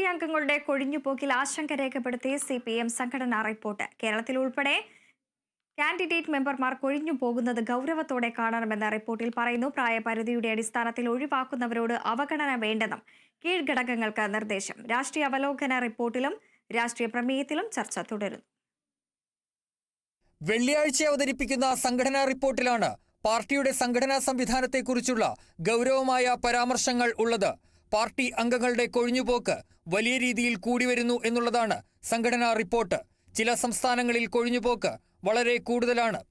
Party അംഗങ്ങളുടെ കൊഴിഞ്ഞുപോക്കിൽ ആശങ്ക രേഖപ്പെടുത്തി സി പി എം സംഘടനാ റിപ്പോർട്ട്. കേരളത്തിൽ ഉൾപ്പെടെ കാൻഡിഡേറ്റ് മെമ്പർമാർ കൊഴിഞ്ഞു പോകുന്നത് ഗൗരവത്തോടെ കാണണമെന്ന റിപ്പോർട്ടിൽ പറയുന്നു. പ്രായപരിധിയുടെ അടിസ്ഥാനത്തിൽ ഒഴിവാക്കുന്നവരോട് അവഗണന വേണ്ടെന്നും കീഴ്ഘടകങ്ങൾക്ക് നിർദ്ദേശം. രാഷ്ട്രീയ അവലോകന റിപ്പോർട്ടിലും രാഷ്ട്രീയ പ്രമേയത്തിലും ചർച്ച തുടരുന്നു. വെള്ളിയാഴ്ച അവതരിപ്പിക്കുന്ന സംഘടനാ റിപ്പോർട്ടിലാണ് പാർട്ടിയുടെ സംഘടനാ സംവിധാനത്തെക്കുറിച്ചുള്ള ഗൗരവമായ പരാമർശങ്ങൾ ഉള്ളത്. പാർട്ടി അംഗങ്ങളുടെ കൊഴിഞ്ഞുപോക്ക് വലിയ രീതിയിൽ കൂടി വരുന്നു എന്നുള്ളതാണ് സംഘടനാ റിപ്പോർട്ട്. ചില സംസ്ഥാനങ്ങളിൽ കൊഴിഞ്ഞുപോക്ക് വളരെ കൂടുതലാണ്.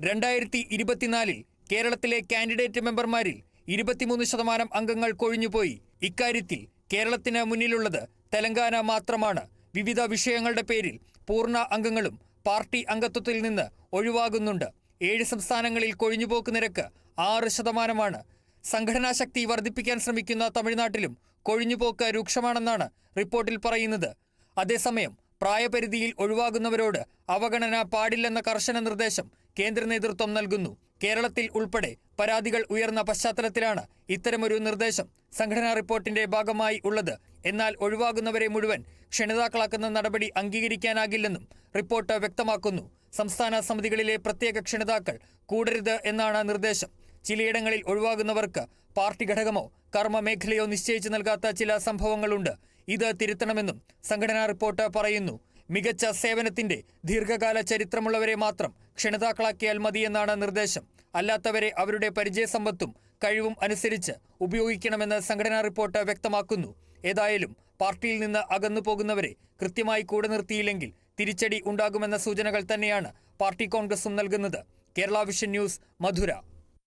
രണ്ടായിരത്തി ഇരുപത്തിനാലിൽ കേരളത്തിലെ കാൻഡിഡേറ്റ് മെമ്പർമാരിൽ ഇരുപത്തിമൂന്ന് ശതമാനം അംഗങ്ങൾ കൊഴിഞ്ഞുപോയി. ഇക്കാര്യത്തിൽ കേരളത്തിന് മുന്നിലുള്ളത് തെലങ്കാന മാത്രമാണ്. വിവിധ വിഷയങ്ങളുടെ പേരിൽ പൂർണ അംഗങ്ങളും പാർട്ടി അംഗത്വത്തിൽ നിന്ന് ഒഴിവാകുന്നുണ്ട്. ഏഴ് സംസ്ഥാനങ്ങളിൽ കൊഴിഞ്ഞുപോക്ക് നിരക്ക് ആറ് ശതമാനമാണ്. സംഘടനാ ശക്തി വർദ്ധിപ്പിക്കാൻ ശ്രമിക്കുന്ന തമിഴ്നാട്ടിലും കൊഴിഞ്ഞുപോക്ക് രൂക്ഷമാണെന്നാണ് റിപ്പോർട്ടിൽ പറയുന്നത്. അതേസമയം പ്രായപരിധിയിൽ ഒഴിവാകുന്നവരോട് അവഗണന പാടില്ലെന്ന കർശന നിർദ്ദേശം കേന്ദ്ര നേതൃത്വം നൽകുന്നു. കേരളത്തിൽ ഉൾപ്പെടെ പരാതികൾ ഉയർന്ന പശ്ചാത്തലത്തിലാണ് ഇത്തരമൊരു നിർദ്ദേശം സംഘടനാ റിപ്പോർട്ടിന്റെ ഭാഗമായി ഉള്ളത്. എന്നാൽ ഒഴിവാകുന്നവരെ മുഴുവൻ ക്ഷണിതാക്കളാക്കുന്ന നടപടി അംഗീകരിക്കാനാകില്ലെന്നും റിപ്പോർട്ട് വ്യക്തമാക്കുന്നു. സംസ്ഥാന സമിതികളിലെ പ്രത്യേക ക്ഷണിതാക്കൾ കൂടരുത് എന്നാണ് നിർദ്ദേശം. ചിലയിടങ്ങളിൽ ഒഴിവാകുന്നവർക്ക് പാർട്ടി ഘടകമോ കർമ്മമേഖലയോ നിശ്ചയിച്ചു നൽകാത്ത ചില സംഭവങ്ങളുണ്ട്. ഇത് തിരുത്തണമെന്നും സംഘടനാ റിപ്പോർട്ട് പറയുന്നു. മികച്ച സേവനത്തിന്റെ ദീർഘകാല ചരിത്രമുള്ളവരെ മാത്രം ക്ഷണിതാക്കളാക്കിയാൽ മതിയെന്നാണ് നിർദ്ദേശം. അല്ലാത്തവരെ അവരുടെ പരിചയ സമ്പത്തും കഴിവും അനുസരിച്ച് ഉപയോഗിക്കണമെന്ന് സംഘടനാ റിപ്പോർട്ട് വ്യക്തമാക്കുന്നു. ഏതായാലും പാർട്ടിയിൽ നിന്ന് അകന്നു പോകുന്നവരെ കൃത്യമായി കൂടെ നിർത്തിയില്ലെങ്കിൽ തിരിച്ചടി ഉണ്ടാകുമെന്ന സൂചനകൾ തന്നെയാണ് പാർട്ടി കോൺഗ്രസും നൽകുന്നത്. Kerala vision news Madurai.